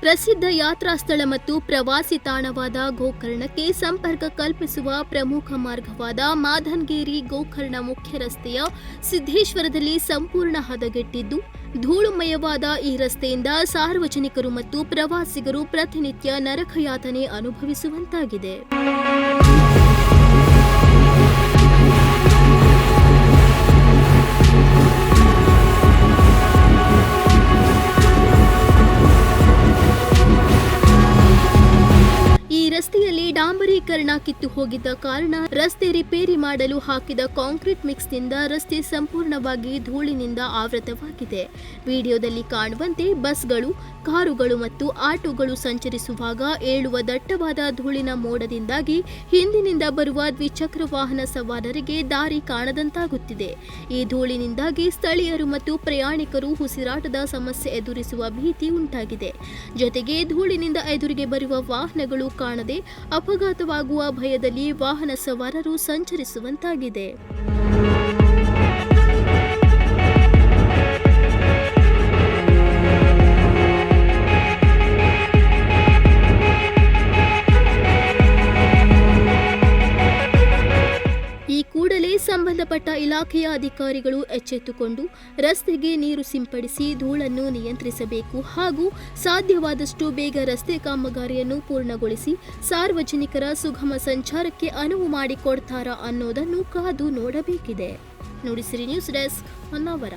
ಪ್ರಸಿದ್ಧ ಯಾತ್ರಾ ಸ್ಥಳ ಮತ್ತು ಪ್ರವಾಸಿ ತಾಣವಾದ ಗೋಕರ್ಣಕ್ಕೆ ಸಂಪರ್ಕ ಕಲ್ಪಿಸುವ ಪ್ರಮುಖ ಮಾರ್ಗವಾದ ಮಾಧನ್ಗೇರಿ ಗೋಕರ್ಣ ಮುಖ್ಯ ರಸ್ತೆಯ ಸಿದ್ದೇಶ್ವರದಲ್ಲಿ ಸಂಪೂರ್ಣ ಹದಗೆಟ್ಟಿದ್ದು, ಧೂಳುಮಯವಾದ ಈ ರಸ್ತೆಯಿಂದ ಸಾರ್ವಜನಿಕರು ಮತ್ತು ಪ್ರವಾಸಿಗರು ಪ್ರತಿನಿತ್ಯ ನರಕಯಾತನೆ ಅನುಭವಿಸುವಂತಾಗಿದೆ. ರಸ್ತೆಯಲ್ಲಿ ಡಾಂಬರೀಕರಣ ಕಿತ್ತು ಹೋಗಿದ್ದ ಕಾರಣ ರಸ್ತೆ ರಿಪೇರಿ ಮಾಡಲು ಹಾಕಿದ ಕಾಂಕ್ರೀಟ್ ಮಿಕ್ಸ್ನಿಂದ ರಸ್ತೆ ಸಂಪೂರ್ಣವಾಗಿ ಧೂಳಿನಿಂದ ಆವೃತವಾಗಿದೆ. ವಿಡಿಯೋದಲ್ಲಿ ಕಾಣುವಂತೆ ಬಸ್ಗಳು, ಕಾರುಗಳು ಮತ್ತು ಆಟೋಗಳು ಸಂಚರಿಸುವಾಗ ಏಳುವ ದಟ್ಟವಾದ ಧೂಳಿನ ಮೋಡದಿಂದಾಗಿ ಹಿಂದಿನಿಂದ ಬರುವ ದ್ವಿಚಕ್ರ ವಾಹನ ಸವಾರರಿಗೆ ದಾರಿ ಕಾಣದಂತಾಗುತ್ತಿದೆ. ಈ ಧೂಳಿನಿಂದಾಗಿ ಸ್ಥಳೀಯರು ಮತ್ತು ಪ್ರಯಾಣಿಕರು ಉಸಿರಾಟದ ಸಮಸ್ಯೆ ಎದುರಿಸುವ ಭೀತಿ ಉಂಟಾಗಿದೆ. ಜೊತೆಗೆ ಧೂಳಿನಿಂದ ಎದುರಿಗೆ ಬರುವ ವಾಹನಗಳು ಕಾಣದೆ ಅಪಘಾತವಾಗುವ ಭಯದಲ್ಲಿ ವಾಹನ ಸವಾರರು ಸಂಚರಿಸುವಂತಾಗಿದೆ. ಸಂಬಂಧಪಟ್ಟ ಇಲಾಖೆಯ ಅಧಿಕಾರಿಗಳು ಎಚ್ಚೆತ್ತುಕೊಂಡು ರಸ್ತೆಗೆ ನೀರು ಸಿಂಪಡಿಸಿ ಧೂಳನ್ನು ನಿಯಂತ್ರಿಸಬೇಕು ಹಾಗೂ ಸಾಧ್ಯವಾದಷ್ಟು ಬೇಗ ರಸ್ತೆ ಕಾಮಗಾರಿಯನ್ನು ಪೂರ್ಣಗೊಳಿಸಿ ಸಾರ್ವಜನಿಕರ ಸುಗಮ ಸಂಚಾರಕ್ಕೆ ಅನುವು ಮಾಡಿಕೊಡ್ತಾರಾ ಅನ್ನೋದನ್ನು ಕಾದು ನೋಡಬೇಕಿದೆ. Nudisiri news desk Honnavar